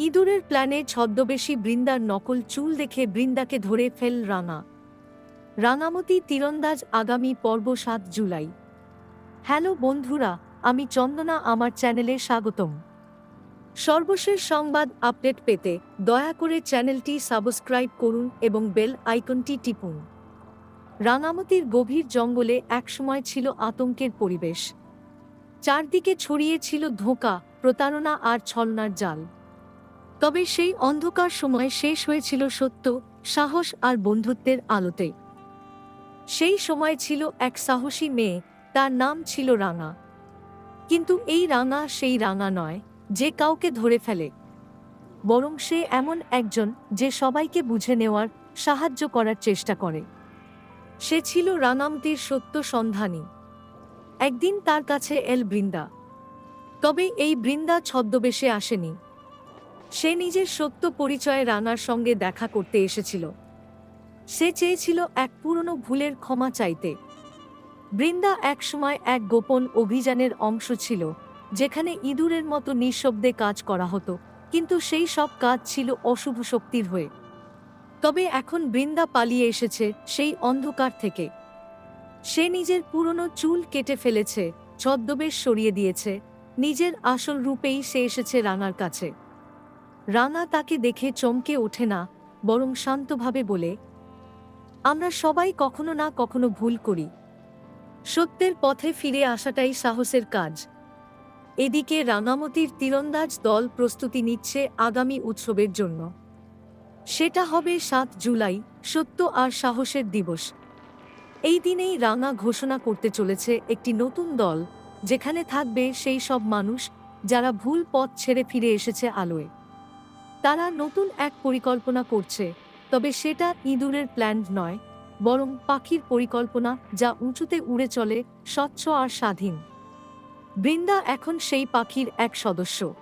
ইঁদুরের প্ল্যানে ছদ্মবেশী বৃন্দার নকল চুল দেখে বৃন্দাকে ধরে ফেল রাঙা। রাঙামতি তীরন্দাজ আগামী পর্ব সাত জুলাই। হ্যালো বন্ধুরা, আমি চন্দনা, আমার চ্যানেলে স্বাগতম। সর্বশেষ সংবাদ আপডেট পেতে দয়া করে চ্যানেলটি সাবস্ক্রাইব করুন এবং বেল আইকনটি টিপুন। রাঙামতির গভীর জঙ্গলে একসময় ছিল আতঙ্কের পরিবেশ। চারদিকে ছড়িয়ে ছিল ধোঁকা, প্রতারণা আর ছলনার জাল। তবে সেই অন্ধকার সময় শেষ হয়েছিল সত্য, সাহস আর বন্ধুত্বের আলোতে। সেই সময় ছিল এক সাহসী মেয়ে, তার নাম ছিল রাঙা। কিন্তু এই রাঙা সেই রাঙা নয়, যে কাউকে ধরে ফেলে। বরং সে এমন একজন যে সবাইকে বুঝে নেওয়ার, সাহায্য করার চেষ্টা করে। সে ছিল রাঙামতির সত্য সন্ধানী। একদিন তার কাছে এল বৃন্দা। তবে এই বৃন্দা ছদ্মবেশে আসেনি। সে নিজের সত্য পরিচয়ে রাঙার সঙ্গে দেখা করতে এসেছিল। সে চেয়েছিল এক পুরনো ভুলের ক্ষমা চাইতে। বৃন্দা একসময় এক গোপন অভিযানের অংশ ছিল, যেখানে ইঁদুরের মতো নিঃশব্দে কাজ করা হতো, কিন্তু সেই সব কাজ ছিল অশুভ শক্তির হয়ে। তবে এখন বৃন্দা পালিয়ে এসেছে সেই অন্ধকার থেকে। সে নিজের পুরনো চুল কেটে ফেলেছে, ছদ্মবেশ সরিয়ে দিয়েছে, নিজের আসল রূপেই সে এসেছে রাঙার কাছে। রাঙা তাকে দেখে চমকে ওঠে না, বরং শান্তভাবে বলে, আমরা সবাই কখনো না কখনো ভুল করি। সত্যের পথে ফিরে আসাটাই সাহসের কাজ। এদিকে রাঙামতির তীরন্দাজ দল প্রস্তুতি নিচ্ছে আগামী উৎসবের জন্য। সেটা হবে সাত জুলাই, সত্য আর সাহসের দিবস। এই দিনেই রাঙা ঘোষণা করতে চলেছে একটি নতুন দল, যেখানে থাকবে সেই সব মানুষ যারা ভুল পথ ছেড়ে ফিরে এসেছে আলোয়। তারা নতুন এক পরিকল্পনা করছে, তবে সেটা ইঁদুরের প্ল্যান নয়, বরং পাখির পরিকল্পনা যা উঁচুতে উড়ে চলে স্বচ্ছ আর স্বাধীন। বৃন্দা এখন সেই পাখির এক সদস্য।